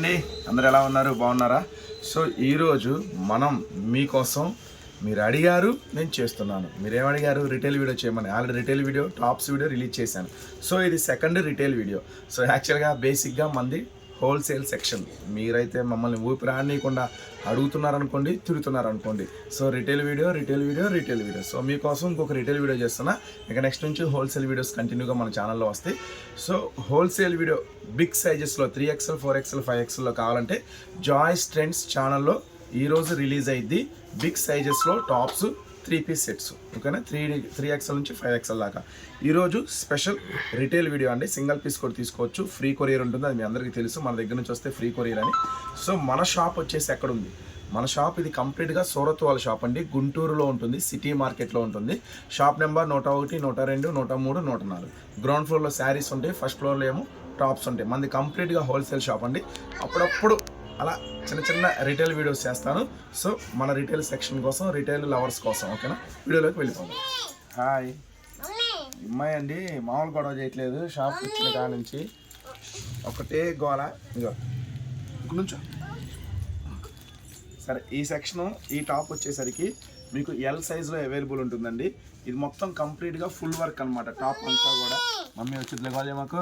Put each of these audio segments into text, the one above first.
అండి. అందరు ఎలా ఉన్నారు? బాగున్నారా? సో ఈరోజు మనం మీకోసం మీరు అడిగారు నేను చేస్తున్నాను. మీరేం అడిగారు? రిటైల్ వీడియో చేయమని. Already retail video tops video release చేశాను. సో ఇది సెకండ్ రిటైల్ వీడియో. సో యాక్చువల్గా బేసిక్గా మంది హోల్సేల్ సెక్షన్. మీరైతే మమ్మల్ని ఊపిరాడనీయకుండా అడుగుతున్నారనుకోండి తిరుగుతున్నారనుకోండి so retail video retail video retail video. So మీకోసం ఇంకొక రిటైల్ వీడియో చేస్తున్నా. ఇంకా నెక్స్ట్ నుంచి హోల్సేల్ వీడియోస్ కంటిన్యూగా మన ఛానల్లో వస్తాయి. So wholesale video big సైజెస్లో three XL four XL five ఎక్స్ఎల్లో కావాలంటే జాయ్స్ ట్రెండ్స్ ఛానల్లో ఈరోజు రిలీజ్ అయ్యిద్ది. బిగ్ సైజెస్లో టాప్స్ త్రీ పీస్ సెట్స్. ఓకేనా? త్రీ త్రీ ఎక్స్ఎల్ నుంచి ఫైవ్ ఎక్స్ఎల్ దాకా. ఈరోజు స్పెషల్ రిటైల్ వీడియో అండి. సింగిల్ పీస్ కూడా తీసుకోవచ్చు. ఫ్రీ కొరియర్ ఉంటుంది. అది మీ అందరికీ తెలుసు. మన దగ్గర నుంచి వస్తే ఫ్రీ కొరియర్ అని. సో మన షాప్ వచ్చేసి ఎక్కడ ఉంది మన షాప్ ఇది కంప్లీట్గా సూరత్ వాళ్ళ షాప్ అండి. గుంటూరులో ఉంటుంది. సిటీ మార్కెట్లో ఉంటుంది. షాప్ నెంబర్ నూట ఒకటి నూట రెండు నూట మూడు నూట నాలుగు. గ్రౌండ్ ఫ్లోర్లో శారీస్ ఉంటాయి. ఫస్ట్ ఫ్లోర్లో ఏమో టాప్స్ ఉంటాయి. మనది కంప్లీట్గా హోల్సేల్ షాప్ అండి. అప్పుడప్పుడు అలా చిన్న చిన్న రిటైల్ వీడియోస్ చేస్తాను. సో మన రిటైల్ సెక్షన్ కోసం రిటైల్ లవర్స్ కోసం ఓకేనా? వీడియోలోకి వెళ్ళిపోదాం. హాయ్ అమ్మాయి. అండి మామూలు గొడవ చేయట్లేదు. షాప్ వచ్చిన కాడ నుంచి. ఒకటే గోల. ఇగో ఇక్కడ నుంచో. సరే ఈ సెక్షన్ ఈ టాప్ వచ్చేసరికి మీకు ఎల్ సైజులో అవైలబుల్ ఉంటుందండి. ఇది మొత్తం కంప్లీట్గా ఫుల్ వర్క్ అన్నమాట. టాప్ అంతా కూడా. మమ్మీ వచ్చిందిలే గోల్ మాకు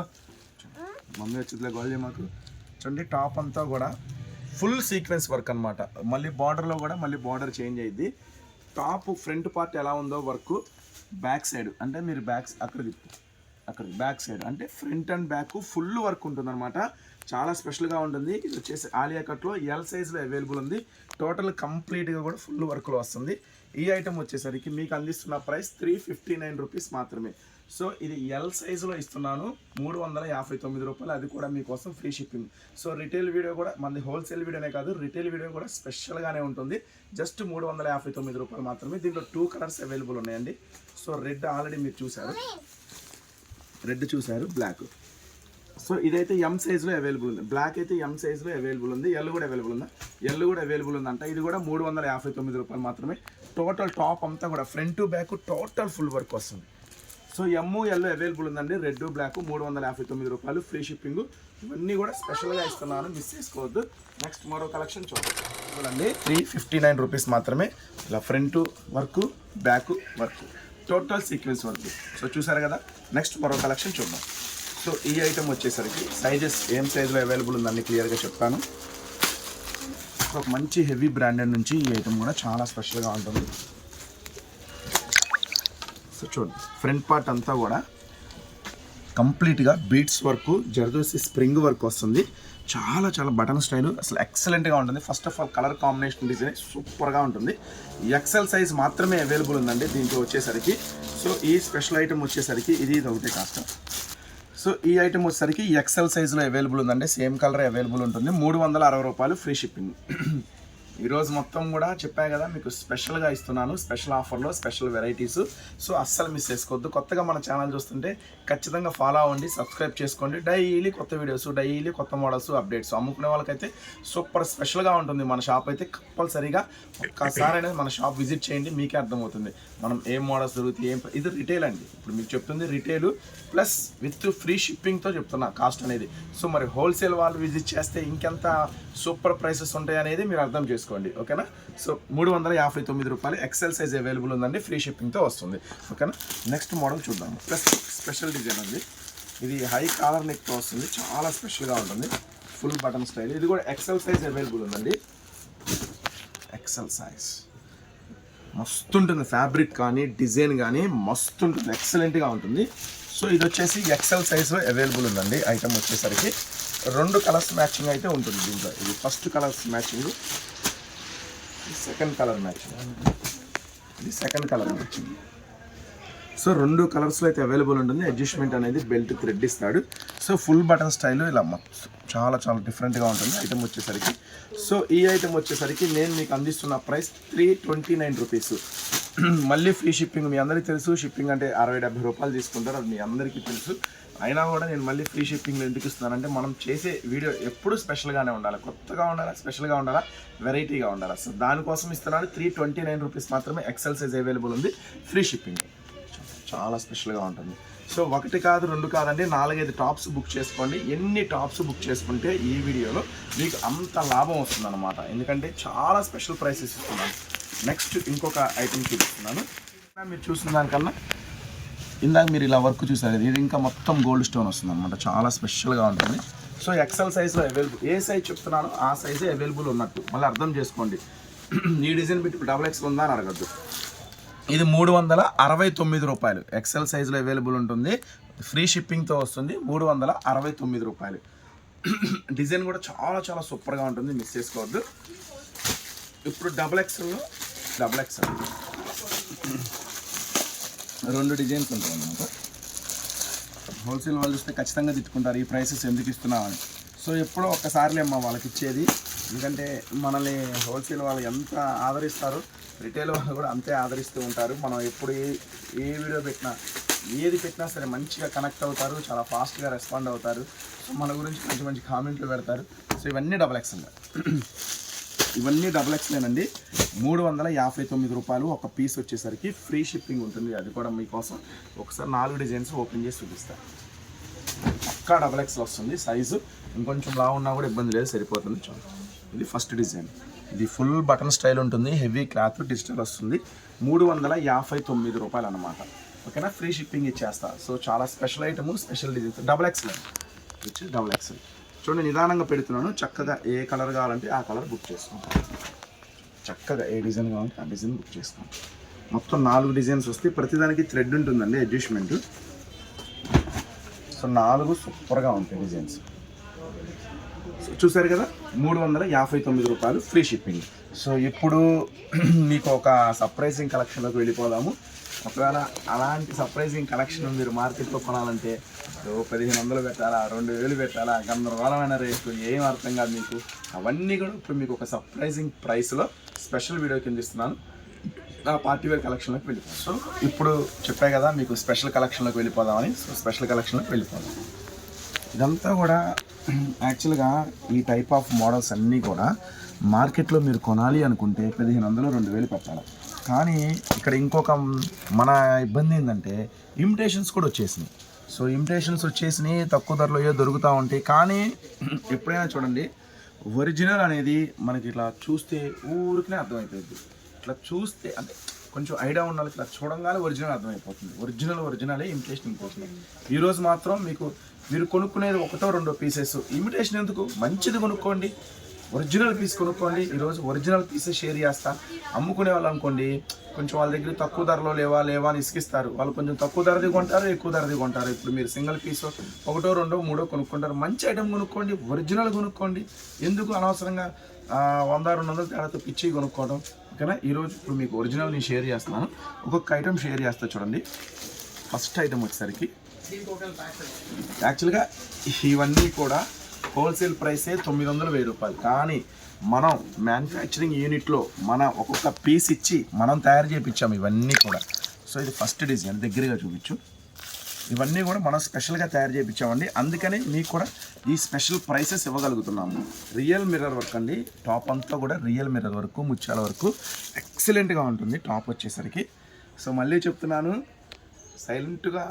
మమ్మీ వచ్చిందిలే గోల్ మాకు చూడండి టాప్ అంతా కూడా ఫుల్ సీక్వెన్స్ వర్క్ అనమాట మళ్ళీ బార్డర్లో కూడా మళ్ళీ బార్డర్ చేంజ్ అయ్యింది టాప్ ఫ్రంట్ పార్ట్ ఎలా ఉందో వర్క్ బ్యాక్ సైడ్ అంటే మీరు బ్యాక్ అక్కడ అక్కడ బ్యాక్ సైడ్ అంటే front and back full work ఉంటుంది అనమాట చాలా స్పెషల్గా ఉంటుంది. ఇది వచ్చేసి ఆలియా కట్లో ఎల్ సైజ్లో అవైలబుల్ ఉంది. టోటల్ కంప్లీట్గా కూడా ఫుల్ వర్క్లో వస్తుంది. ఈ ఐటమ్ వచ్చేసరికి మీకు అందిస్తున్న price three fifty nine rupees మాత్రమే. సో ఇది ఎల్ సైజులో ఇస్తున్నాను. మూడు వందల యాభై తొమ్మిది రూపాయలు. అది కూడా మీకోసం free shipping. So retail video కూడా మనది హోల్సేల్ వీడియోనే కాదు రిటైల్ వీడియో కూడా స్పెషల్గానే ఉంటుంది. జస్ట్ మూడు వందల యాభై తొమ్మిది రూపాయలు మాత్రమే. దీంట్లో టూ కలర్స్ అవైలబుల్ ఉన్నాయండి. సో రెడ్ ఆల్రెడీ మీరు చూసారు రెడ్ చూసారు బ్లాక్ సో ఇదైతే ఎం సైజులో అవైలబుల్ ఉంది. బ్లాక్ అయితే ఎం సైజులో అవైలబుల్ ఉంది. ఎల్ కూడా అవైలబుల్ ఉందా? ఎల్ కూడా అవైలబుల్ ఉందంట. ఇది కూడా మూడు వందల యాభై తొమ్మిది రూపాయలు మాత్రమే. టోటల్ టాప్ అంతా కూడా front to back total full work వస్తుంది. సో ఎమ్ము ఎల్లో అవైలబుల్ ఉందండి రెడ్ బ్లాక్ మూడు వందల యాభై తొమ్మిది రూపాయలు ఫ్రీ షిప్పింగ్ ఇవన్నీ కూడా స్పెషల్గా ఇస్తున్నాను మిస్ చేసుకోవద్దు. నెక్స్ట్ మరో కలెక్షన్ చూడండి చూడండి త్రీ ఫిఫ్టీ నైన్ రూపీస్ మాత్రమే ఇలా front work back work total sequence work so చూసారు కదా? నెక్స్ట్ మరో కలెక్షన్ చూద్దాం. సో ఈ ఐటమ్ వచ్చేసరికి సైజెస్ ఏం సైజులో అవైలబుల్ ఉందని క్లియర్గా చెప్తాను. ఒక మంచి హెవీ బ్రాండెడ్ నుంచి ఈ ఐటమ్ కూడా చాలా స్పెషల్గా ఉంటుంది. సో చూడండి ఫ్రంట్ పార్ట్ అంతా కూడా కంప్లీట్గా beads work zardozi spring work వస్తుంది. చాలా చాలా బటన్ స్టైల్ అసలు ఎక్సలెంట్గా ఉంటుంది. First of all colour combination design సూపర్గా ఉంటుంది. ఎక్సెల్ సైజ్ మాత్రమే అవైలబుల్ ఉందండి దీంట్లో వచ్చేసరికి. సో ఈ స్పెషల్ ఐటమ్ వచ్చేసరికి ఇది ఇది ఒకటే కాస్ట్ సో ఈ ఐటమ్ వచ్చేసరికి ఎక్సెల్ సైజులో అవైలబుల్ ఉందండి. సేమ్ కలర్ అవైలబుల్ ఉంటుంది. మూడు వందల అరవై రూపాయలు ఫ్రీ షిప్పింగ్ ఈరోజు మొత్తం కూడా చెప్పాను కదా మీకు స్పెషల్గా ఇస్తున్నాను. స్పెషల్ ఆఫర్లో స్పెషల్ వెరైటీస్ సో అస్సలు మిస్ చేసుకోవద్దు. కొత్తగా మన ఛానల్ చూస్తుంటే ఖచ్చితంగా ఫాలో అవ్వండి సబ్స్క్రైబ్ చేసుకోండి. డైలీ కొత్త వీడియోస్ డైలీ కొత్త మోడల్స్ అప్డేట్స్ అమ్ముకునే వాళ్ళకైతే సూపర్ స్పెషల్గా ఉంటుంది. మన షాప్ అయితే కంపల్సరీగా ఒక్కసారి అనేది మన షాప్ విజిట్ చేయండి మీకే అర్థమవుతుంది. మనం ఏం మోడల్స్ దొరుకుతాయి ఏం ఇది రిటైల్ అండి. ఇప్పుడు మీకు చెప్తుంది రిటైల్ ప్లస్ విత్ ఫ్రీ షిప్పింగ్తో చెప్తున్నా కాస్ట్ అనేది. సో మరి హోల్సేల్ వాళ్ళు విజిట్ చేస్తే ఇంకెంత సూపర్ ప్రైసెస్ ఉంటాయి అనేది మీరు అర్థం చేసుకోండి ఓకేనా? సో మూడు వందల యాభై తొమ్మిది రూపాయలు ఎక్సెల్ సైజ్ అవైలబుల్ ఉందండి ఫ్రీ షిప్పింగ్తో వస్తుంది ఓకేనా? నెక్స్ట్ మోడల్ చూద్దాం. ప్లస్ స్పెషల్ డిజైన్ ఉంది ఇది హై కాలర్ నెక్తో వస్తుంది చాలా స్పెషల్గా ఉంటుంది. ఫుల్ బటన్ స్టైల్ ఇది కూడా ఎక్సెల్ సైజ్ అవైలబుల్ ఉందండి. ఎక్సెల్ సైజ్ మస్తు ఉంటుంది ఫ్యాబ్రిక్ కానీ డిజైన్ కానీ మస్తు ఉంటుంది ఎక్సలెంట్గా ఉంటుంది. సో ఇది వచ్చేసి ఎక్సెల్ సైజ్లో అవైలబుల్ ఉందండి. ఐటమ్ వచ్చేసరికి రెండు కలర్స్ మ్యాచింగ్ అయితే ఉంటుంది దీంట్లో. ఇది first colours matching second colour matching ఇది సెకండ్ కలర్ మ్యాచింగ్ సో రెండు కలర్స్లో అయితే అవైలబుల్ ఉంటుంది. అడ్జస్ట్మెంట్ అనేది బెల్ట్ థ్రెడ్ ఇస్తాడు. సో ఫుల్ బటన్ స్టైల్ ఇలా మొత్తం చాలా చాలా డిఫరెంట్గా ఉంటుంది ఐటమ్ వచ్చేసరికి. సో ఈ ఐటమ్ వచ్చేసరికి నేను మీకు అందిస్తున్న price three twenty nine rupees మళ్ళీ ఫ్రీ షిప్పింగ్ మీ అందరికీ తెలుసు షిప్పింగ్ అంటే అరవై డెబ్బై రూపాయలు తీసుకుంటారు అది మీ అందరికీ తెలుసు. అయినా కూడా నేను మళ్ళీ ఫ్రీ షిప్పింగ్ ఎందుకు ఇస్తున్నానంటే మనం చేసే వీడియో ఎప్పుడు స్పెషల్గానే ఉండాలి. కొత్తగా ఉండాలా స్పెషల్గా ఉండాలా వెరైటీగా ఉండాలా. సో దానికోసం ఇస్తున్నాను త్రీ ట్వంటీ నైన్ రూపీస్ మాత్రమే ఎక్సెల్ సైజ్ అవైలబుల్ ఉంది ఫ్రీ షిప్పింగ్ చాలా స్పెషల్గా ఉంటుంది. సో ఒకటి కాదు రెండు కాదండి నాలుగైదు టాప్స్ బుక్ చేసుకోండి. ఎన్ని టాప్స్ బుక్ చేసుకుంటే ఈ వీడియోలో మీకు అంత లాభం వస్తుందన్నమాట. ఎందుకంటే చాలా స్పెషల్ ప్రైసెస్ ఇస్తున్నాను. నెక్స్ట్ ఇంకొక ఐటెం చూపిస్తున్నాను. మీరు చూసిన దానికన్నా ఇందాక మీరు ఇలా వర్క్ చూసారు ఇది ఇంకా మొత్తం గోల్డ్ స్టోన్ వస్తుంది అనమాట చాలా స్పెషల్గా ఉంటుంది. సో ఎక్సెల్ సైజ్లో అవైలబుల్ ఏ సైజ్ చెప్తున్నానో ఆ సైజే అవైలబుల్ ఉన్నట్టు. మళ్ళీ అర్థం చేసుకోండి. ఈ డిజైన్ పెట్టి డబుల్ ఎక్స్ ఉందా అని అడగద్దు. ఇది మూడు వందల అరవై తొమ్మిది రూపాయలు. ఎక్సెల్ సైజులో అవైలబుల్ ఉంటుంది. ఫ్రీ షిప్పింగ్తో వస్తుంది. మూడు వందల అరవై తొమ్మిది రూపాయలు. డిజైన్ కూడా చాలా చాలా సూపర్గా ఉంటుంది. మిస్ చేసుకోవద్దు. ఇప్పుడు డబుల్ ఎక్స్ఎల్లో డబుల్ ఎక్స్ఎల్ రెండు డిజైన్స్ ఉంటాయి అన్నమాట. హోల్సేల్ వాళ్ళు చూస్తే ఖచ్చితంగా తిట్టుకుంటారు. ఈ ప్రైసెస్ ఎందుకు ఇస్తున్నామని. సో ఎప్పుడో ఒక్కసారిలే అమ్మా వాళ్ళకి ఇచ్చేది. ఎందుకంటే మనల్ని హోల్సేల్ వాళ్ళు ఎంత ఆదరిస్తారు. రిటైల్ వాళ్ళు కూడా అంతే ఆదరిస్తూ ఉంటారు. మనం ఎప్పుడు ఏ ఏ వీడియో పెట్టినా ఏది పెట్టినా సరే మంచిగా కనెక్ట్ అవుతారు చాలా ఫాస్ట్గా రెస్పాండ్ అవుతారు. సో మన గురించి మంచి మంచి కామెంట్లు పెడతారు. సో ఇవన్నీ డబల్ ఎక్స్ ఇవన్నీ డబల్ ఎక్స్లేనండి మూడు వందల యాభై తొమ్మిది రూపాయలు ఒక పీస్ వచ్చేసరికి ఫ్రీ షిప్పింగ్ ఉంటుంది. అది కూడా మీకోసం ఒకసారి నాలుగు డిజైన్స్ ఓపెన్ చేసి చూపిస్తాను పక్కా డబల్ ఎక్స్ వస్తుంది. సైజు ఇంకొంచెం లా ఉన్నా కూడా ఇబ్బంది లేదు సరిపోతుంది. చూడండి. ఇది ఫస్ట్ డిజైన్ ఇది ఫుల్ బటన్ స్టైల్ ఉంటుంది హెవీ క్లాత్ డిజిటల్ వస్తుంది. మూడు వందల యాభై తొమ్మిది రూపాయలు అనమాట ఓకేనా? ఫ్రీ షిప్పింగ్ ఇచ్చేస్తా. సో చాలా special item special designs double XL వచ్చి డబుల్ ఎక్స్ఎల్ చూడండి నిదానంగా పెడుతున్నాను. చక్కగా ఏ కలర్ కావాలంటే ఆ కలర్ బుక్ చేసుకుంటాను చక్కగా ఏ డిజైన్ కావాలంటే ఆ డిజైన్ బుక్ చేసుకోండి మొత్తం నాలుగు డిజైన్స్ వస్తాయి. ప్రతిదానికి థ్రెడ్ ఉంటుందండి అడ్జస్ట్మెంట్ సో నాలుగు సూపర్గా ఉంటాయి డిజైన్స్ చూసారు కదా? మూడు వందల యాభై తొమ్మిది రూపాయలు ఫ్రీ షిప్పింగ్. సో ఇప్పుడు మీకు ఒక సర్ప్రైజింగ్ కలెక్షన్లోకి వెళ్ళిపోదాము. ఒకవేళ అలాంటి సర్ప్రైజింగ్ కలెక్షన్ మీరు మార్కెట్లో కొనాలంటే పదిహేను వందలు పెట్టాలా రెండు వేలు పెట్టాలా గందరగోళమైన రేట్లు ఏం అర్థం కాదు మీకు. అవన్నీ కూడా ఇప్పుడు మీకు ఒక సర్ప్రైజింగ్ ప్రైస్లో స్పెషల్ వీడియో కింద ఇస్తున్నాను. ఆ పార్టీ వేర్ కలెక్షన్లోకి వెళ్ళిపోతాం సో ఇప్పుడు చెప్పే కదా మీకు స్పెషల్ కలెక్షన్లోకి వెళ్ళిపోదామని సో స్పెషల్ కలెక్షన్లోకి వెళ్ళిపోదాం. ఇదంతా కూడా యాక్చువల్గా ఈ టైప్ ఆఫ్ మోడల్స్ అన్నీ కూడా మార్కెట్లో మీరు కొనాలి అనుకుంటే పదిహేను వందలు రెండు వేలు పెట్టాలి. కానీ ఇక్కడ ఇంకొక మన ఇబ్బంది ఏంటంటే ఇమిటేషన్స్ కూడా వచ్చేసినాయి. సో ఇమిటేషన్స్ వచ్చేసినాయి తక్కువ ధరలో ఏదో దొరుకుతూ ఉంటాయి. కానీ ఎప్పుడైనా చూడండి ఒరిజినల్ అనేది మనకి ఇట్లా చూస్తే ఊరికనే అర్థమైపోయింది. ఇట్లా చూస్తే అంటే కొంచెం ఐడియా ఉన్న వాళ్ళకి ఇట్లా చూడంగానే ఒరిజినల్ అర్థమైపోతుంది. ఒరిజినల్ ఒరిజినలే ఇమిటేషన్ ఇంకోసం ఈరోజు మాత్రం మీకు మీరు కొనుక్కునేది ఒకటో రెండో పీసెస్ ఇమిటేషన్ ఎందుకు? మంచిది కొనుక్కోండి. ఒరిజినల్ పీస్ కొనుక్కోండి. ఈరోజు ఒరిజినల్ పీసెస్ షేర్ చేస్తా. అమ్ముకునే వాళ్ళు అనుకోండి కొంచెం వాళ్ళ దగ్గర తక్కువ ధరలో లేవా లేవా అని ఇసుకిస్తారు. వాళ్ళు కొంచెం తక్కువ ధరది కొంటారు ఎక్కువ ధరది కొంటారు. ఇప్పుడు మీరు సింగిల్ పీస్ ఒకటో రెండో మూడో కొనుక్కుంటారు. మంచి ఐటమ్ కొనుక్కోండి ఒరిజినల్ కొనుక్కోండి. ఎందుకు అనవసరంగా వంద రెండు వందల తేడాతో పిచ్చి కొనుక్కోవడం? ఓకేనా ఈరోజు ఇప్పుడు మీకు ఒరిజినల్ నేను షేర్ చేస్తున్నాను. ఒక్కొక్క ఐటమ్ షేర్ చేస్తా చూడండి. ఫస్ట్ ఐటమ్ వచ్చేసరికి యాక్చువల్గా ఇవన్నీ కూడా హోల్సేల్ ప్రైసే తొమ్మిది వందల వెయ్యి రూపాయలు. కానీ మనం మ్యానుఫ్యాక్చరింగ్ యూనిట్లో మన ఒక్కొక్క పీస్ ఇచ్చి మనం తయారు చేయించాము ఇవన్నీ కూడా. సో ఇది ఫస్ట్ డిజైన్ దగ్గరగా చూపించు. ఇవన్నీ కూడా మనం స్పెషల్గా తయారు చేయించామండి అందుకని మీకు కూడా ఈ స్పెషల్ ప్రైసెస్ ఇవ్వగలుగుతున్నాము. రియల్ మిర్రర్ వర్క్ అండి. టాప్ అంతా కూడా రియల్ మిర్రర్ వర్క్ ముత్యాల వరకు ఎక్సలెంట్గా ఉంటుంది. టాప్ వచ్చేసరికి. సో మళ్ళీ చెప్తున్నాను. సైలెంట్గా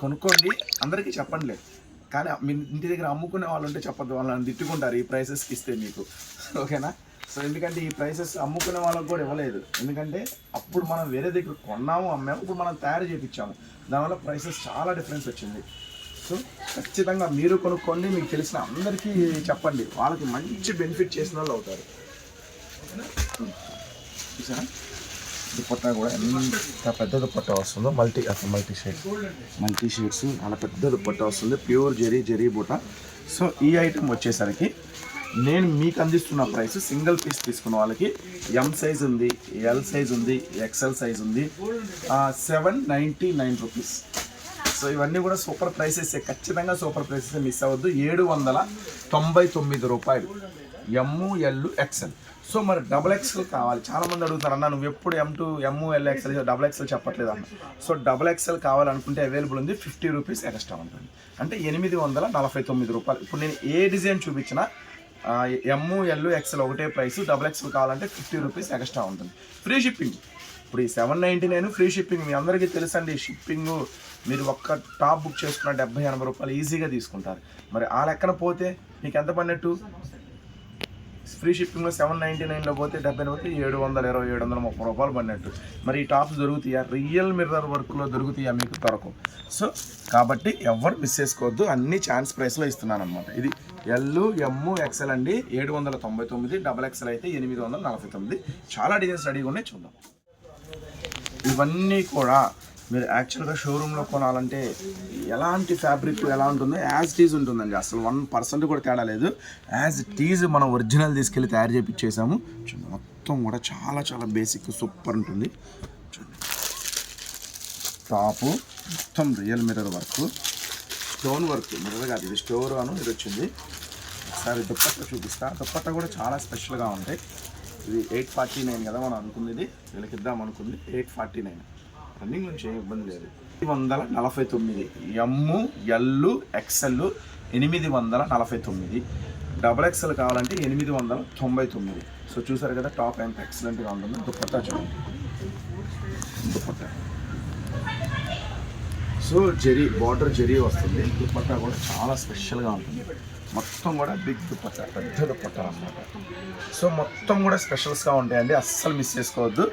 కొనుక్కోండి. అందరికీ చెప్పండి కానీ మీ ఇంటి దగ్గర అమ్ముకునే వాళ్ళు ఉంటే చెప్పద్దు. వాళ్ళని తిట్టుకుంటారు. ఈ ప్రైసెస్కి ఇస్తే మీకు. ఓకేనా? సో ఎందుకంటే ఈ ప్రైసెస్ అమ్ముకునే వాళ్ళకి కూడా ఇవ్వలేదు. ఎందుకంటే అప్పుడు మనం వేరే దగ్గర కొన్నాము అమ్మాము ఇప్పుడు మనం తయారు చేయించాము దానివల్ల ప్రైసెస్ చాలా డిఫరెన్స్ వచ్చింది. సో ఖచ్చితంగా మీరు కొనుక్కోండి. మీకు తెలిసిన అందరికీ చెప్పండి. వాళ్ళకి మంచి బెనిఫిట్ చేసిన వాళ్ళు అవుతారు. చూసారా? దుపట్టా కూడా ఎంత పెద్ద దుపట్టా వస్తుందో మల్టీ అసలు మల్టీ షేడ్. మల్టీ షేడ్స్ చాలా పెద్ద దుపట్టా వస్తుంది. ప్యూర్ జరీ జరీ బుట్ట సో ఈ ఐటెం వచ్చేసరికి నేను మీకు అందిస్తున్న ప్రైస్ సింగిల్ పీస్ తీసుకున్న వాళ్ళకి ఎం సైజ్ ఉంది ఎల్ సైజ్ ఉంది ఎక్సెల్ సైజ్ ఉంది. Seven ninety nine rupees so ఇవన్నీ కూడా సూపర్ ప్రైసెస్ ఖచ్చితంగా సూపర్ ప్రైసెస్ మిస్ అవ్వద్దు. ఏడు వందల తొంభై తొమ్మిది రూపాయలు. ఎమ్ము ఎల్ ఎక్సెల్ సో మరి డబుల్ ఎక్స్ఎల్ కావాలి. చాలా మంది అడుగుతారు అన్న నువ్వు ఎప్పుడు M to M L XL double XL చెప్పట్లేదు అన్న. సో డబుల్ ఎక్స్ఎల్ కావాలనుకుంటే అవైలబుల్ ఉంది ఫిఫ్టీ రూపీస్ ఎక్స్ట్రా ఉంటుంది. అంటే ఎనిమిది వందల నలభై తొమ్మిది రూపాయలు. ఇప్పుడు నేను ఏ డిజైన్ చూపించినా ఎమ్ము ఎల్ ఎక్స్ఎల్ ఒకటే ప్రైస్ డబుల్ ఎక్స్ఎల్ కావాలంటే ఫిఫ్టీ రూపీస్ ఎక్స్ట్రా ఉంటుంది. ఫ్రీ షిప్పింగ్ ఇప్పుడు ఈ seven ninety nine free shipping మీ అందరికీ తెలుసండి. షిప్పింగ్ మీరు ఒక్క టాప్ బుక్ చేసుకున్న డెబ్బై ఎనభై రూపాయలు ఈజీగా తీసుకుంటారు. మరి ఆ లెక్కన పోతే మీకు ఎంత పడినట్టు ఫ్రీ షిప్పింగ్లో సెవెన్ నైంటీ నైన్లో పోతే డెబ్బై పోతే ఏడు వందల ఇరవై ఏడు వందల ముప్పై రూపాయలు పడినట్టు. మరి ఈ టాప్స్ దొరుకుతాయా? రియల్ మిర్రర్ వర్క్లో దొరుకుతాయా మీకు దొరకవు సో కాబట్టి ఎవరు మిస్ చేసుకోవద్దు. అన్ని ఛాన్స్ ప్రైస్లో ఇస్తున్నాను అనమాట ఇది ఎల్ ఎమ్ము ఎక్సెల్ అండి. ఏడు వందల తొంభై తొమ్మిది డబల్ ఎక్సెల్ అయితే ఎనిమిది వందల నలభై తొమ్మిది. చాలా డిజైన్స్ రెడీగా ఉన్నాయి. చూద్దాం. ఇవన్నీ కూడా మీరు యాక్చువల్గా షోరూంలో కొనాలంటే ఎలాంటి ఫ్యాబ్రిక్ ఎలా ఉంటుందో యాజ్ టీజ్ ఉంటుందండి. అసలు వన్ పర్సెంట్ కూడా తేడా లేదు. యాజ్ టీజ్ మనం ఒరిజినల్ తీసుకెళ్ళి తయారు చేయించేసాము చూడండి మొత్తం కూడా చాలా చాలా బేసిక్ సూపర్ ఉంటుంది. చూడండి. టాపు మొత్తం real mirror work stone work mirror కాదు ఇది స్టోర్ అను ఇది వచ్చింది. ఒకసారి దుప్పట్ట చూపిస్తా. దుప్పట్ట కూడా చాలా స్పెషల్గా ఉంటాయి. ఇది ఎయిట్ ఫార్టీ నైన్ కదా మనం అనుకుంది ఇది వీళ్ళకి ఇద్దాం అనుకుంది ఎయిట్ ఫార్టీ నైన్ రన్నింగ్ నుంచి ఏ ఇబ్బంది లేదు. ఎనిమిది వందల నలభై తొమ్మిది. ఎమ్ము ఎల్లు ఎక్సెల్ ఎనిమిది వందల నలభై తొమ్మిది. డబల్ ఎక్సెల్ కావాలంటే ఎనిమిది వందల తొంభై తొమ్మిది. సో చూసారు కదా టాప్ ఎంత ఎక్సలెంట్గా ఉంటుందో దుప్పట్టా చూడండి. సో జరీ బార్డర్ జరీ వస్తుంది. దుప్పట్టా కూడా చాలా స్పెషల్గా ఉంటుంది. మొత్తం కూడా బిగ్ దుప్పట్టా పెద్ద దుప్పట్టా అన్నమాట. సో మొత్తం కూడా స్పెషల్స్గా ఉంటాయండి. అస్సలు మిస్ చేసుకోవద్దు.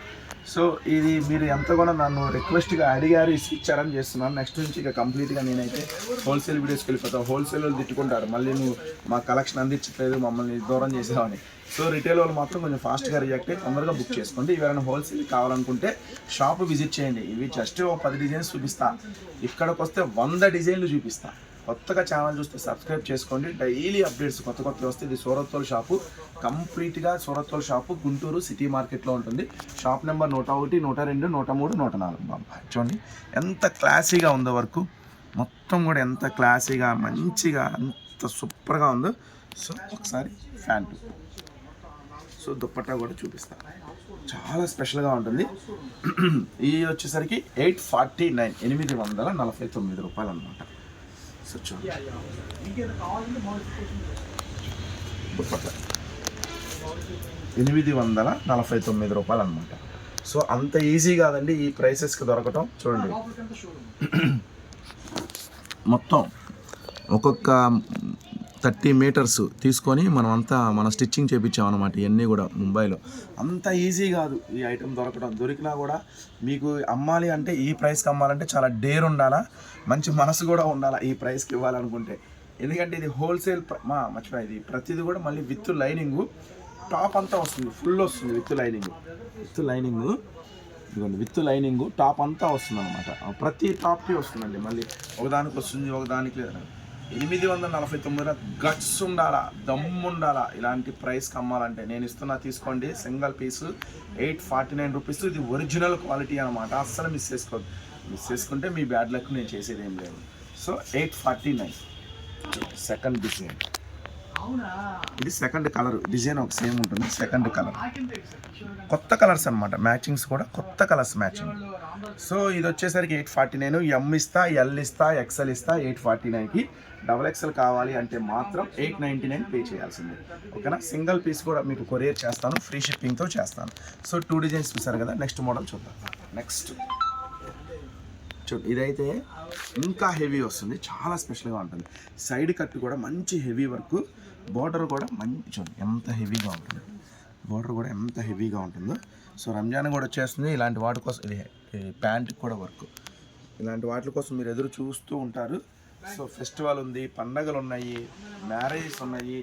సో ఇది మీరు ఎంత కూడా నన్ను రిక్వెస్ట్గా అడిగారు ఇచ్చారని చేస్తున్నాను. నెక్స్ట్ నుంచి ఇక కంప్లీట్గా నేనైతే హోల్సేల్ వీడియోస్కి వెళ్ళిపోతాను హోల్సేల్ వాళ్ళు తిట్టుకుంటారు. మళ్ళీ నువ్వు మా కలెక్షన్ అందించట్లేదు మమ్మల్ని దూరం చేసావని. సో రిటైల్ వాళ్ళు మాత్రం కొంచెం ఫాస్ట్గా రియాక్ట్ అయ్యి తొందరగా బుక్ చేసుకోండి. ఎవరైనా హోల్సేల్ కావాలనుకుంటే షాప్ విజిట్ చేయండి. ఇవి జస్ట్ ఒక పది డిజైన్స్ చూపిస్తా. ఇక్కడికి వస్తే వంద డిజైన్లు చూపిస్తా. కొత్తగా ఛానల్ చూస్తే సబ్స్క్రైబ్ చేసుకోండి. డైలీ అప్డేట్స్ కొత్త కొత్త వస్తే ఇది సూరత్తోల్ షాపు కంప్లీట్గా సూరత్తోల్ షాపు గుంటూరు సిటీ మార్కెట్లో ఉంటుంది. షాప్ నెంబర్ నూట ఒకటి నూట రెండు నూట మూడు నూట నాలుగు. బాబా చూడండి. ఎంత క్లాసీగా ఉందో వరకు. మొత్తం కూడా ఎంత క్లాసీగా మంచిగా అంత సూపర్గా ఉందో. సో ఒకసారి ఫ్యాంటు సో దుప్పట్టా కూడా చూపిస్తాను. చాలా స్పెషల్గా ఉంటుంది. ఇది వచ్చేసరికి ఎయిట్ ఫార్టీ నైన్ ఎనిమిది వందల నలభై తొమ్మిది రూపాయలు అనమాట సో చూడండి. దుప్పట్ట. ఎనిమిది వందల నలభై తొమ్మిది రూపాయలు అనమాట సో అంత ఈజీ కాదండి ఈ ప్రైసెస్కి దొరకటం. చూడండి. మొత్తం ఒక్కొక్క థర్టీ మీటర్స్ తీసుకొని మనం అంతా మన స్టిచ్చింగ్ చేయించామన్నమాట ఇవన్నీ కూడా ముంబైలో. అంత ఈజీ కాదు ఈ ఐటెం దొరకడం. దొరికినా కూడా మీకు అమ్మాలి అంటే ఈ ప్రైస్కి అమ్మాలంటే చాలా డేర్ ఉండాలా? మంచి మనసు కూడా ఉండాలా ఈ ప్రైస్కి ఇవ్వాలనుకుంటే? ఎందుకంటే ఇది హోల్సేల్ మా మర్చిపోయి ఇది ప్రతిదీ కూడా మళ్ళీ విత్ లైనింగ్. టాప్ అంతా వస్తుంది. ఫుల్ వస్తుంది విత్ లైనింగ్. With lining. ఇదిగోండి విత్ లైనింగ్. టాప్ అంతా వస్తుంది అనమాట ప్రతి టాప్కి వస్తుందండి. మళ్ళీ ఒకదానికి వస్తుంది ఒకదానికి లేదు ఎనిమిది వందల నలభై తొమ్మిది గట్స్ ఉండాలా దమ్ము ఉండాలా? ఇలాంటి ప్రైస్కి అమ్మాలంటే నేను ఇస్తున్నా తీసుకోండి. Single piece eight forty nine rupees. ఇది ఒరిజినల్ క్వాలిటీ అనమాట అస్సలు మిస్ చేసుకోవద్దు. మిస్ చేసుకుంటే మీ బ్యాడ్ లక్ నేను చేసేది ఏం లేదు. So eight forty nine. Second design. ఇది సెకండ్ కలర్. డిజైన్ ఒక సేమ్ ఉంటుంది. Second colour. కొత్త కలర్స్ అనమాట మ్యాచింగ్స్ కూడా కొత్త కలర్స్ మ్యాచింగ్. సో ఇది వచ్చేసరికి ఎయిట్ ఫార్టీ నైన్ ఎం ఇస్తా ఎల్ ఇస్తా ఎక్సెల్ ఇస్తా ఎయిట్ ఫార్టీ నైన్కి డబల్ ఎక్సెల్ కావాలి అంటే మాత్రం ఎయిట్ నైంటీ నైన్ పే చేయాల్సిందే. ఓకేనా? సింగిల్ పీస్ కూడా మీకు కొరియర్ చేస్తాను ఫ్రీ షిప్పింగ్తో చేస్తాను. సో టూ డిజైన్స్ చూసారు కదా? నెక్స్ట్ మోడల్ చూద్దాం. నెక్స్ట్ చూడు ఇదైతే ఇంకా హెవీ వస్తుంది చాలా స్పెషల్గా ఉంటుంది. సైడ్ కట్ కూడా మంచి హెవీ వర్క్ బార్డర్ కూడా మంచి చూడండి ఎంత హెవీగా ఉంటుంది. బార్డర్ కూడా ఎంత హెవీగా ఉంటుందో. సో రంజాన్ కూడా వచ్చేస్తుంది ఇలాంటి వాటి కోసం ఇది ప్యాంట్ కూడా వర్క్. ఇలాంటి వాటి కోసం మీరు ఎదురు చూస్తూ ఉంటారు. సో ఫెస్టివల్ ఉంది పండగలు ఉన్నాయి మ్యారేజెస్ ఉన్నాయి.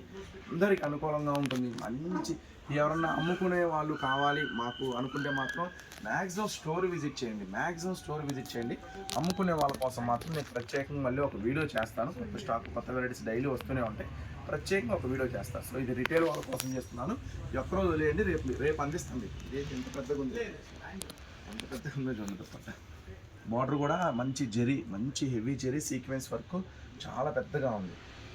అందరికి అనుకూలంగా ఉంటుంది. మంచి ఎవరన్నా అమ్ముకునే వాళ్ళు కావాలి మాకు అనుకుంటే మాత్రం మ్యాక్సిమం స్టోర్ విజిట్ చేయండి. మ్యాక్సిమం స్టోర్ విజిట్ చేయండి. అమ్ముకునే వాళ్ళ కోసం మాత్రం నేను ప్రత్యేకంగా మళ్ళీ ఒక వీడియో చేస్తాను. కొత్త స్టాక్ కొత్త వెరైటీస్ డైలీ వస్తూనే ఉంటాయి. ప్రత్యేకంగా ఒక వీడియో చేస్తాను. సో ఇది రిటైల్ వాళ్ళ కోసం చేస్తున్నాను. ఒక్కరోజు వదిలేయండి రేపు రేపు అందిస్తుంది రేపు ఎంత పెద్దగా ఉంది? అంత పెద్దగా ఉంది చూడండి దుప్పట్ట బార్డర్ కూడా మంచి జెరీ మంచి హెవీ జెరీ సీక్వెన్స్ వర్క్ చాలా పెద్దగా ఉంది.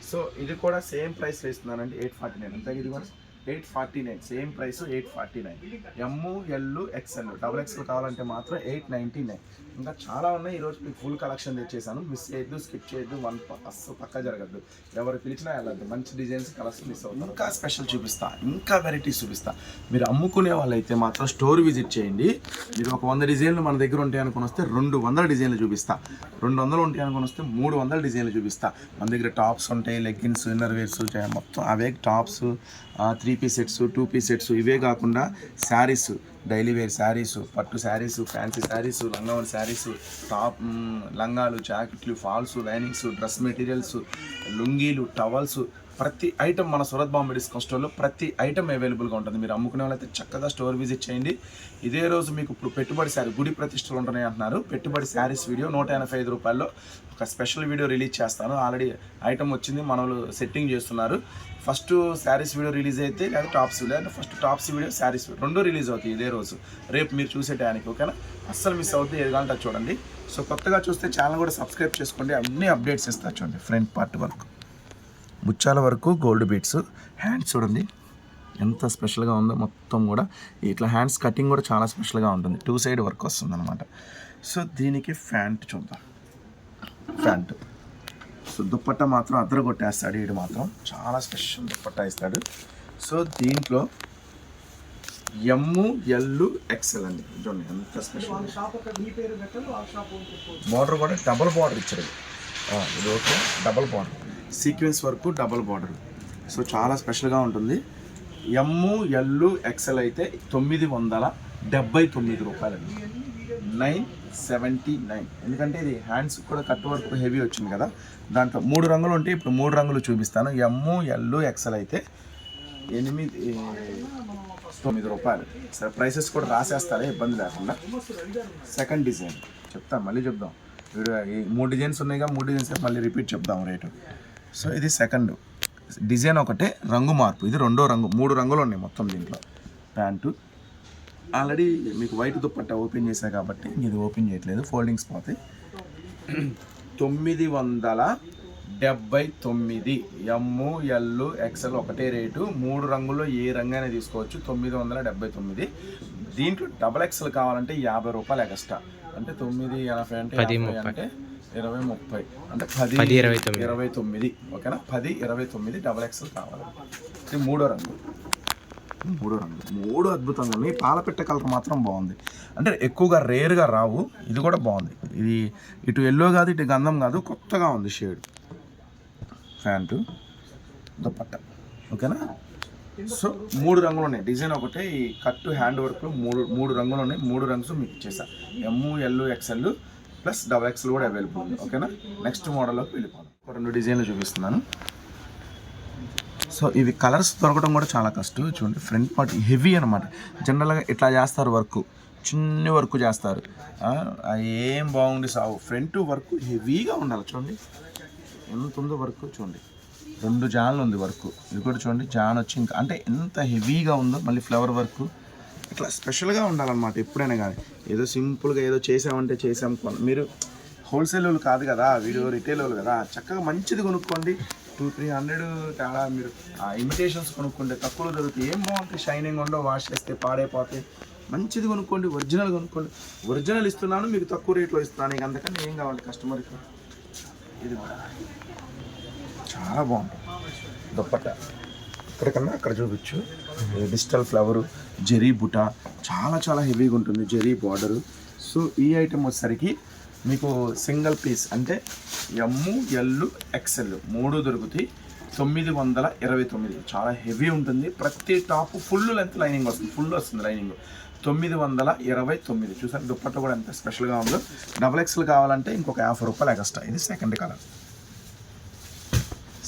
సో ఇది కూడా సేమ్ ప్రైస్ వేస్తున్నానండి ఎయిట్ ఫార్టీ నైన్. అంతే ఇది కూడా? Eight forty nine same price eight forty nine. M L XL double XL కావాలంటే మాత్రం ఎయిట్ నైంటీ నైన్. ఇంకా చాలా ఉన్నాయి. ఈరోజు మీకు ఫుల్ కలెక్షన్ తెచ్చేసాను. మిస్ చేయొద్దు స్కిప్ చేయొద్దు వన్ అస్సలు పక్క జరగద్దు. ఎవరు పిలిచినా వెళ్ళద్దు. మంచి డిజైన్స్ కలర్స్ మిస్ అవుతుంది ఇంకా స్పెషల్ చూపిస్తా. ఇంకా వెరైటీస్ చూపిస్తా. మీరు అమ్ముకునే వాళ్ళైతే మాత్రం స్టోర్ విజిట్ చేయండి. మీరు ఒక వంద డిజైన్లు మన దగ్గర ఉంటాయి అనుకుని వస్తే రెండు వందల డిజైన్లు చూపిస్తా. రెండు వందలు ఉంటాయి అనుకుని వస్తే మూడు వందల డిజైన్లు చూపిస్తా. మన దగ్గర టాప్స్ ఉంటాయి లెగ్గిన్స్ ఇన్నర్ వేర్స్ మొత్తం అవే tops three piece sets two piece sets ఇవే కాకుండా శారీస్ డైలీ వేర్ శారీస్ పట్టు శారీస్ ఫ్యాన్సీ శారీస్ లంగావని శారీస్ టాప్ లంగాలు జాకెట్లు ఫాల్స్ లైనింగ్స్ డ్రెస్ మెటీరియల్స్ లుంగీలు టవల్స్ ప్రతి ఐటమ్ మన సూరత్ బాంబే డిస్కౌంట్ స్టోర్లో ప్రతి ఐటమ్ అవైలబుల్గా ఉంటుంది. మీరు అమ్ముకునే వాళ్ళైతే చక్కగా స్టోర్ విజిట్ చేయండి. ఇదే రోజు మీకు ఇప్పుడు పెట్టుబడి శారీ గుడి ప్రతిష్టలు ఉంటున్నాయి అంటున్నారు. పెట్టుబడి శారీస్ వీడియో నూట ఎనభై ఐదు రూపాయల్లో ఒక స్పెషల్ వీడియో రిలీజ్ చేస్తాను. ఆల్రెడీ ఐటమ్ వచ్చింది మనలు సెట్టింగ్ చేస్తున్నారు. ఫస్ట్ శారీస్ వీడియో రిలీజ్ అయితే లేదా tops video first tops video saris video రెండు రిలీజ్ అవుతాయి ఇదే రోజు. రేపు మీరు చూసే టయానికి ఓకేనా? అస్సలు మిస్ అవుతుంది ఏది కావాలంటే చూడండి. సో కొత్తగా చూస్తే ఛానల్ కూడా సబ్స్క్రైబ్ చేసుకోండి. అన్ని అప్డేట్స్ ఇస్తా చూడండి. ఫ్రంట్ పార్ట్ వరకు. ముచ్చాల వరకు గోల్డ్ బీట్స్. హ్యాండ్స్ చూడండి. ఎంత స్పెషల్గా ఉందో మొత్తం కూడా. ఇట్లా హ్యాండ్స్ కటింగ్ కూడా చాలా స్పెషల్గా ఉంటుంది. టూ సైడ్ వర్క్ వస్తుంది అనమాట సో దీనికి ఫ్యాంట్ చూద్దాం. ఫ్యాంట్ సో దుప్పట్ట మాత్రం అద్దర కొట్టేస్తాడు వీడు మాత్రం. చాలా స్పెషల్ దుప్పట్ట ఇస్తాడు. సో దీంట్లో ఎమ్ము ఎల్లు ఎక్సెల్ అండి. చూడండి ఎంత స్పెషల్. బార్డర్ కూడా డబుల్ బార్డర్ ఇచ్చాడు. ఆ, ఇది ఓకే. డబుల్ బార్డర్ సీక్వెన్స్ వరకు డబల్ బార్డర్. సో చాలా స్పెషల్గా ఉంటుంది. ఎమ్ము ఎల్లు ఎక్సెల్ అయితే తొమ్మిది వందల డెబ్బై తొమ్మిది రూపాయలండి. Nine seventy nine. ఎందుకంటే ఇది హ్యాండ్స్ కూడా కట్ వర్క్ హెవీ వచ్చింది కదా. దాంట్లో మూడు రంగులు ఉంటే ఇప్పుడు మూడు రంగులు చూపిస్తాను. ఎమ్ము ఎల్లు ఎక్సెల్ అయితే ఎనిమిది తొమ్మిది రూపాయలు. సరే ప్రైసెస్ కూడా రాసేస్తారే? ఇబ్బంది లేకుండా. Second design. చెప్తాం మళ్ళీ చెప్దాం. ఈ మూడు డిజైన్స్ ఉన్నాయిగా మూడు డిజైన్స్ మళ్ళీ రిపీట్ చెప్దాం రేటు. సో ఇది సెకండ్ డిజైన్ ఒకటే రంగు మార్పు. ఇది రెండో రంగు మూడు రంగులు ఉన్నాయి మొత్తం దీంట్లో. ప్యాంటు ఆల్రెడీ మీకు వైట్ దుప్పట్ట ఓపెన్ చేశా కాబట్టి ఇది ఓపెన్ చేయట్లేదు. ఫోల్డింగ్స్ పోతాయి. తొమ్మిది వందల డెబ్బై తొమ్మిది. ఎమ్ము ఎల్లు ఎక్సెల్ ఒకటే రేటు. మూడు రంగుల్లో ఏ రంగు అయినా తీసుకోవచ్చు. తొమ్మిది వందల డెబ్బై తొమ్మిది. దీంట్లో డబల్ ఎక్సెల్ కావాలంటే యాభై రూపాయలు ఎక్స్ట్రా అంటే తొమ్మిది ఎనభై అంటే అంటే ఇరవై ముప్పై. అంటే పది ఇరవై తొమ్మిది. ఇరవై తొమ్మిది. ఓకేనా? పది ఇరవై తొమ్మిది డబల్ ఎక్సెల్ కావాలి. ఇది మూడో రంగు. మూడో రంగు. మూడు అద్భుతంగా ఉన్నాయి పాలపిట్ట కలర్ మాత్రం బాగుంది. అంటే ఎక్కువగా రేర్గా రావు. ఇది కూడా బాగుంది. ఇది ఇటు ఎల్లో కాదు ఇటు గంధం కాదు. కొత్తగా ఉంది షేడ్ ప్యాంటు దుపట్ట. ఓకేనా? సో మూడు రంగులు ఉన్నాయి. డిజైన్ ఒకటే. ఈ కట్ హ్యాండ్ వర్క్లో మూడు మూడు రంగులు ఉన్నాయి. మూడు రంగ్స్ మీకు ఇచ్చేసా. M L XL plus double XL కూడా అవైలబుల్ ఉంది ఓకేనా నెక్స్ట్ మోడల్లోకి వెళ్ళిపోదాం. ఒక రెండు డిజైన్లు చూపిస్తున్నాను. సో ఇవి కలర్స్ దొరకడం కూడా చాలా కష్టం. చూడండి ఫ్రంట్ పార్ట్ హెవీ అనమాట జనరల్గా ఇట్లా చేస్తారు వర్క్ చిన్న వర్క్ చేస్తారు. ఏం బాగుంది సావు. ఫ్రంట్ వర్క్ హెవీగా ఉండాలి. చూడండి ఎంత ఉందో వర్క్ చూడండి. రెండు జాన్లు ఉంది వర్క్ ఇది కూడా చూడండి జాన్ వచ్చి ఇంకా అంటే ఎంత హెవీగా ఉందో మళ్ళీ ఫ్లవర్ వర్క్ ఇట్లా స్పెషల్గా ఉండాలన్నమాట ఎప్పుడైనా కానీ. ఏదో సింపుల్గా ఏదో చేసామంటే చేసాం మీరు హోల్సేల్ వాళ్ళు కాదు కదా వీరు రిటైల్ వాళ్ళు కదా చక్కగా మంచిది కొనుక్కోండి. టూ త్రీ హండ్రెడ్ తేడా మీరు ఆ ఇమిటేషన్స్ కొనుక్కుంటే తక్కువలో దొరుకుతాయి ఏం బాగుంటుంది? షైనింగ్ ఉండో వాష్ చేస్తే పాడైపోతాయి మంచిది కొనుక్కోండి ఒరిజినల్ కొనుక్కోండి. ఒరిజినల్ ఇస్తున్నాను మీకు తక్కువ రేట్లో ఇస్తున్నాను ఇక అందుకని ఏం కావాలి కస్టమర్కి ఇది కూడా. చాలా బాగుంటుంది. దుప్పట్ట. ఎక్కడికన్నా అక్కడ చూపించు. డిజిటల్ ఫ్లవరు జెరీ బుట చాలా చాలా హెవీగా ఉంటుంది జెరీ బార్డరు. సో ఈ ఐటెం వచ్చేసరికి మీకు సింగిల్ పీస్ అంటే ఎమ్ము ఎల్లు ఎక్సెల్ మూడు దొరుకుతాయి. తొమ్మిది వందల ఇరవై తొమ్మిది. చాలా హెవీ ఉంటుంది. ప్రతి టాప్ ఫుల్ లెంత్ లైనింగ్ వస్తుంది. ఫుల్ వస్తుంది లైనింగ్. తొమ్మిది వందల ఇరవై తొమ్మిది. చూసారు దుప్పట్టు కూడా ఎంత స్పెషల్గా ఉందో. డబల్ ఎక్స్ఎల్ కావాలంటే ఇంకొక యాభై రూపాయలు ఎగస్ట్రా ఇది సెకండ్ కలర్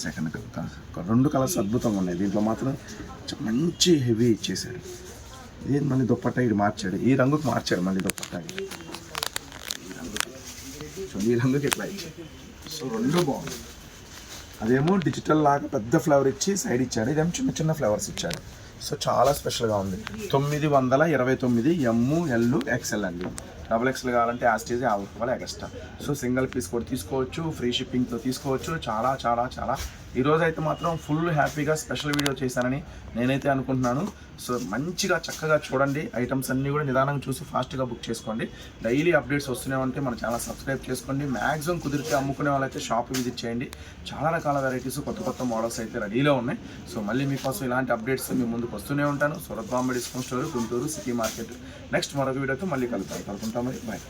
సెకండ్ కలర్ రెండు కలర్స్ అద్భుతంగా ఉన్నాయి. దీంట్లో మాత్రం మంచి హెవీ ఇచ్చేసాడు ఇది మళ్ళీ దుప్పట్ట ఇది మార్చాడు. ఈ రంగుకి మార్చాడు మళ్ళీ దుప్పట్టా ఇది. ఈ రంగుకి. ఈ రంగుకి ఎట్లా ఇచ్చాడు. సో రెండు బాగుంది అదేమో డిజిటల్ లాగా పెద్ద ఫ్లవర్ ఇచ్చి సైడ్ ఇచ్చాడు. ఇదేమో చిన్న చిన్న ఫ్లవర్స్ ఇచ్చాడు. సో చాలా స్పెషల్గా ఉంది. తొమ్మిది వందల ఇరవై తొమ్మిది ఎమ్ము ఎల్లు ఎక్సెల్ అండి. డబుల్ ఎక్స్ఎల్ కావాలంటే యాస్టేజ్ యాభై రూపాయలు ఎక్స్ట్రా సో సింగిల్ పీస్ కూడా తీసుకోవచ్చు ఫ్రీ షిప్పింగ్తో తీసుకోవచ్చు. చాలా చాలా చాలా ఈరోజు అయితే మాత్రం ఫుల్ హ్యాపీగా స్పెషల్ వీడియో చేశానని నేనైతే అనుకుంటున్నాను. సో మంచిగా చక్కగా చూడండి. ఐటమ్స్ అన్నీ కూడా నిదానంగా చూసి ఫాస్ట్గా బుక్ చేసుకోండి. డైలీ అప్డేట్స్ వస్తూనే ఉంటే మన ఛానల్ సబ్స్క్రైబ్ చేసుకోండి. మ్యాక్సిమం కుదిరితే అమ్ముకునే వాళ్ళైతే షాప్ విజిట్ చేయండి. చాలా రకాల వెరైటీస్ కొత్త కొత్త మోడల్స్ అయితే రెడీలో ఉన్నాయి. సో మళ్ళీ మీకోసం ఇలాంటి అప్డేట్స్ మీ ముందుకు వస్తూనే ఉంటాను. Surat Bombay discount store Guntur city market. Next మరొక వీడియోతో మళ్ళీ కలుద్దాం. కలుపుకుంటాం మరి. బాయ్